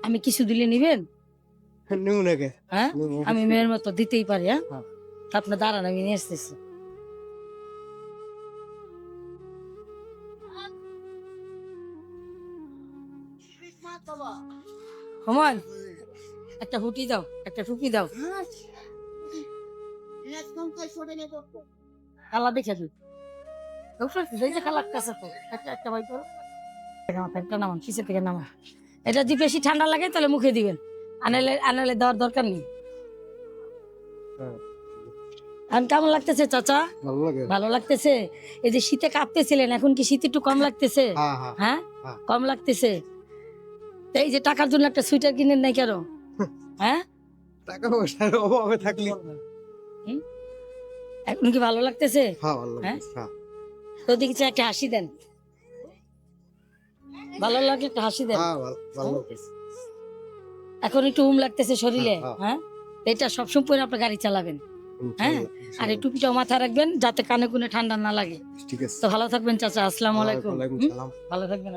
আমি কিছু দিলে নিবেন? হ্যাঁ? আমি মেয়ের মতো দিতেই পারি হ্যাঁ? হ্যাঁ। আপনার দাঁড়ান আমি নিয়ে আসতেছি। হুমায়ুন একটা হুটি দাও একটা টুপি দাও। কালা দেখে দিই একটা একটা বাই করো নামান কিসের থেকে নামা এটা যদি বেশি ঠান্ডা লাগে তাহলে মুখে দিবেন। আনালে আনালে দেওয়ার দরকার নেই। হ্যাঁ। এখন কেমন লাগতেছে চাচা? ভালো লাগতেছে? এই যে শীতে কাঁপতেছিলেন এখন কি শীত একটু কম লাগতেছে? হ্যাঁ হ্যাঁ। হ্যাঁ? হ্যাঁ। কম লাগতেছে? এই যে টাকার জন্য একটা সুইটার কিনেন নাই কেন? হ্যাঁ? টাকা পয়সার অভাবে থাকলে। এখন কি ভালো লাগতেছে? হ্যাঁ। তো দেখছি একটা হাসি দেন। ভালো লাগে একটা হাসি দেন। হ্যাঁ? এখন একটু হুম লাগতেছে শরীরে হ্যাঁ এটা সবসময় পরে আপনি গাড়ি চালাবেন হ্যাঁ? আর একটু টুপিটাও মাথায় রাখবেন যাতে কানে কুনে ঠান্ডা না লাগে। ঠিক আছে। তো ভালো থাকবেন চাচা। আসসালামু আলাইকুম। ভালো থাকবেন